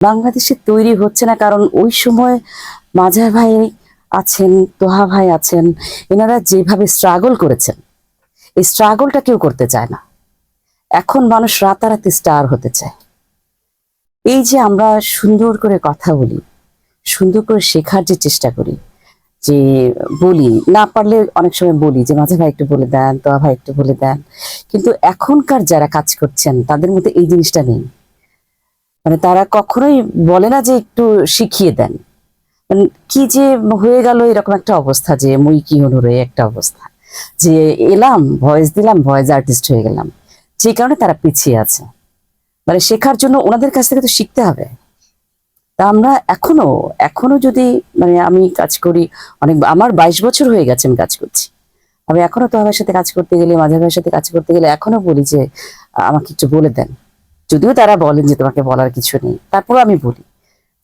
বাংলাদেশে তৈরি হচ্ছে না, কারণ ওই সময় মাঝার ভাই আছেন, তোহা ভাই আছেন, এনারা যেভাবে স্ট্রাগল করেছেন, এই স্ট্রাগলটা কেউ করতে চায় না। এখন মানুষ রাতারাতি স্টার হতে চায়। এই যে আমরা সুন্দর করে কথা বলি, সুন্দর করে শেখার যে চেষ্টা করি, যে বলি, না পারলে অনেক সময় বলি যে মাঝে ভাই একটু বলে দেন, তোহা ভাই একটু বলে দেন। কিন্তু এখনকার যারা কাজ করছেন, তাদের মধ্যে এই জিনিসটা নেই। মানে তারা কখনোই বলে না যে একটু শিখিয়ে দেন। মানে কি যে হয়ে গেল এরকম একটা অবস্থা যে মুই কি হনুরে একটা অবস্থা। যে এলাম, ভয়েস দিলাম, ভয়েস আর্টিস্ট হয়ে গেলাম। যে কারণে তারা পিছিয়ে আছে। মানে শেখার জন্য ওনাদের কাছ থেকে তো শিখতে হবে। তা আমরা এখনও এখনও যদি মানে আমি কাজ করি, অনেক, আমার বাইশ বছর হয়ে গেছে আমি কাজ করছি। আমি এখনও তো আমার সাথে কাজ করতে গেলে, মাঝে সাথে কাজ করতে গেলে এখনও বলি যে, আমাকে একটু বলে দেন। যদিও তারা বলেন যে তোমাকে বলার কিছু নেই তারপর আমি বলি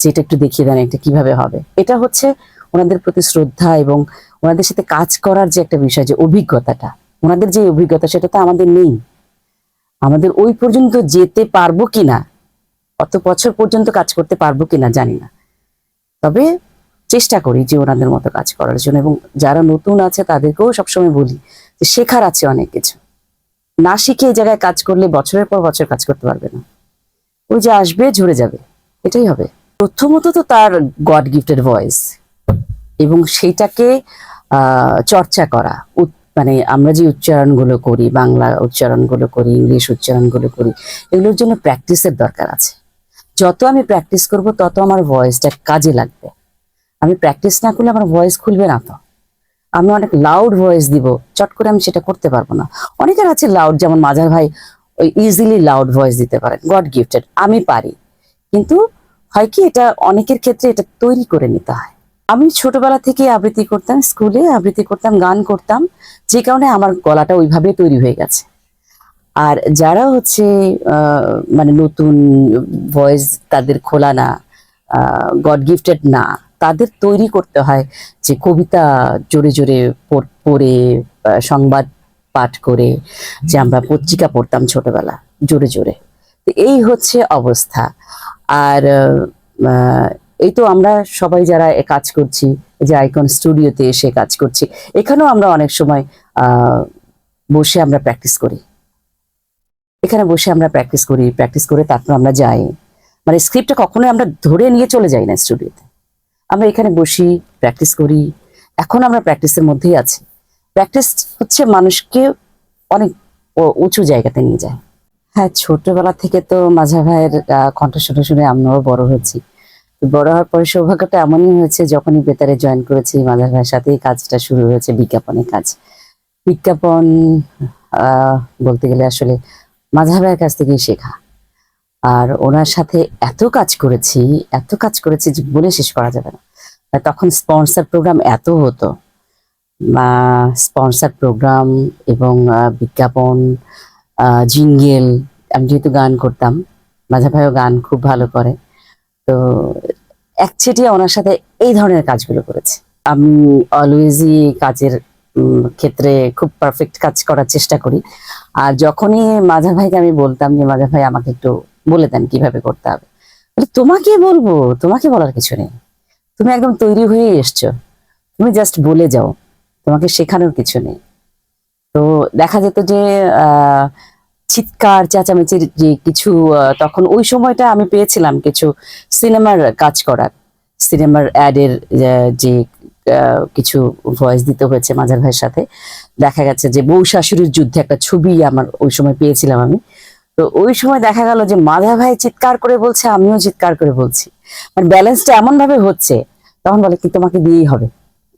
যে এটা একটু দেখিয়ে দেন এটা কীভাবে হবে। এটা হচ্ছে ওনাদের প্রতি শ্রদ্ধা এবং ওনাদের সাথে কাজ করার যে একটা বিষয়, যে অভিজ্ঞতাটা। ওনাদের যে অভিজ্ঞতা, সেটা তো আমাদের নেই। আমাদের ওই পর্যন্ত যেতে পারব কিনা, অত বছর পর্যন্ত কাজ করতে পারব কিনা জানি না। তবে চেষ্টা করি যে ওনাদের মতো কাজ করার জন্য এবং যারা নতুন আছে তাদেরকেও সবসময় বলি যে শেখার আছে অনেক কিছু। না শিখে এই জায়গায় কাজ করলে বছরের পর বছর কাজ করতে পারবে না। ওই যে আসবে, ঝরে যাবে। এটাই হবে। প্রথমত তো তার গড গিফটেড ভয়েস এবং সেইটাকে চর্চা করা। মানে আমরা যে উচ্চারণগুলো করি, বাংলা উচ্চারণগুলো করি, ইংলিশ উচ্চারণগুলো করি, এগুলোর জন্য প্র্যাকটিসের দরকার আছে। যত আমি প্র্যাকটিস করব, তত আমার ভয়েসটা কাজে লাগবে। আমি প্র্যাকটিস না করলে আমার ভয়েস খুলবে না তো। আমি অনেক লাউড ভয়েস দিব, চট করে আমি সেটা করতে পারব না। অনেকের আছে লাউড যেমন মাঝার ভাই, ওই ইজিলি লাউড ভয়েস দিতে পারেন গড গিফটেড আমি পারি। কিন্তু হয় কি, এটা অনেকের ক্ষেত্রে এটা তৈরি করে নিতে হয়। আমি ছোটবেলা থেকে আবৃত্তি করতাম, স্কুলে আবৃত্তি করতাম, গান করতাম, যে কারণে আমার গলাটা ওইভাবে তৈরি হয়ে গেছে। আর যারা হচ্ছে মানে নতুন ভয়েস তাদের খোলা না গড গিফটেড না তাদের তৈরি করতে হয় যে কবিতা জোরে জোরে পড়ে সংবাদ পাঠ করে যে আমরা পত্রিকা পড়তাম ছোটবেলা, জোরে জোরে। এই হচ্ছে অবস্থা। আর এই তো আমরা সবাই যারা কাজ করছি, যে আইকন স্টুডিওতে এসে কাজ করছি, এখানেও আমরা অনেক সময় বসে আমরা প্র্যাকটিস করি। এখানে বসে আমরা প্র্যাকটিস করি, প্র্যাকটিস করে তারপর আমরা যাই। মানে স্ক্রিপ্টটা কখনোই আমরা ধরে নিয়ে চলে যাই না স্টুডিওতে। আমরা এখানে বসি প্র্যাকটিস করি। এখন আমরা প্র্যাকটিসের মধ্যেই আছি। প্র্যাকটিস হচ্ছে মানুষকে অনেক উঁচু জায়গাতে নিয়ে যায়। হ্যাঁ ছোটবেলা থেকে তো মাঝা ভাইয়ের কণ্ঠ শুনে শুনে আমরাও বড় হয়েছি। বড় হওয়ার পরে সৌভাগ্যটা এমনই হয়েছে, যখনই বেতারে জয়েন করেছি, মাঝা ভাইয়ের সাথেই কাজটা শুরু হয়েছে, বিজ্ঞাপনের কাজ। বিজ্ঞাপন বলতে গেলে আসলে মাঝা ভাইয়ের কাছ থেকেই শেখা। আর ওনার সাথে এত কাজ করেছি, এত কাজ করেছি যে বলে শেষ করা যাবে না। তখন স্পন্সার প্রোগ্রাম এত হতো স্পন্সার প্রোগ্রাম এবং বিজ্ঞাপন জিঙ্গেল, আমি যেহেতু গান করতাম, মাঝে ভাইও গান খুব ভালো করে, তো একচেটিয়া ওনার সাথে এই ধরনের কাজগুলো করেছি। আমি অলওয়েজই কাজের ক্ষেত্রে খুব পারফেক্ট কাজ করার চেষ্টা করি। আর যখনই মাঝা ভাইকে আমি বলতাম যে, মাঝা ভাই আমাকে একটু বলে দেন কীভাবে করতে হবে। তোমাকে বলব, তোমাকে বলার কিছু নেই। তুমি একদম তৈরি হয়ে এসছো। তুমি জাস্ট বলে যাও, তোমাকে শেখানোর কিছু নেই। তো দেখা যেত যে চিৎকার, চেঁচামেচির যে কিছু তখন ওই সময়টা আমি পেয়েছিলাম কিছু সিনেমার কাজ করার। সিনেমার অ্যাডের যে কিছু ভয়েস দিতে হয়েছে মাঝার ভাইয়ের সাথে। দেখা গেছে যে, বউ শাশুড়ির যুদ্ধে একটা ছবি আমার ওই সময় পেয়েছিলাম আমি। তো ওই সময় দেখা গেল যে মাঝা ভাই চিৎকার করে বলছে, আমিও চিৎকার করে বলছি। মানে ব্যালেন্সটা এমন ভাবে হচ্ছে, তখন বলে কি তোমাকে দিয়েই হবে।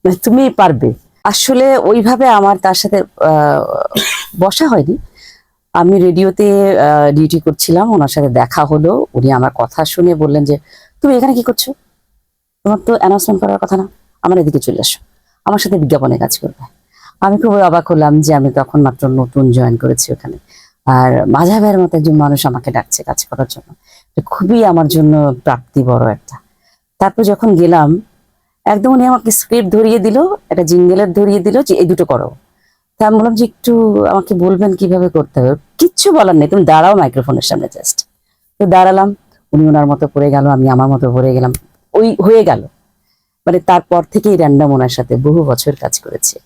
মানে তুমি পারবে। আসলে ওইভাবে আমার তার সাথে বসা হয়নি। আমি রেডিওতে ডিউটি করছিলাম, ওনার সাথে দেখা হলো, উনি আমার কথা শুনে বললেন যে, তুমি এখানে কি করছ? তোমার তো অ্যানাউন্সমেন্ট করার কথা না। আমার এদিকে চলে আসো। আমার সাথে বিজ্ঞাপনে কাজ করবে। আমি খুব অবাক হলাম যে আমি তখন মাত্র নতুন জয়েন করেছি ওখানে। আর মাঝা ভাইয়ের মতো একজন মানুষ আমাকে ডাকছে কাজ করার জন্য। খুবই আমার জন্য প্রাপ্তি বড় একটা। তারপর যখন গেলাম, একদম উনি আমাকে স্ক্রিপ্ট ধরিয়ে দিল, একটা জিঙ্গেলের ধরিয়ে দিল যে, এই দুটো করো। তা আমি বললাম যে, একটু আমাকে বলবেন কীভাবে করতে হবে? কিচ্ছু বলার নেই, তুমি দাঁড়াও মাইক্রোফোনের সামনে জাস্ট তো দাঁড়ালাম, উনি ওনার মতো পড়ে গেল, আমি আমার মতো পড়ে গেলাম। ওই হয়ে গেল। মানে তারপর থেকেই র্যান্ডাম ওনার সাথে বহু বছর কাজ করেছে।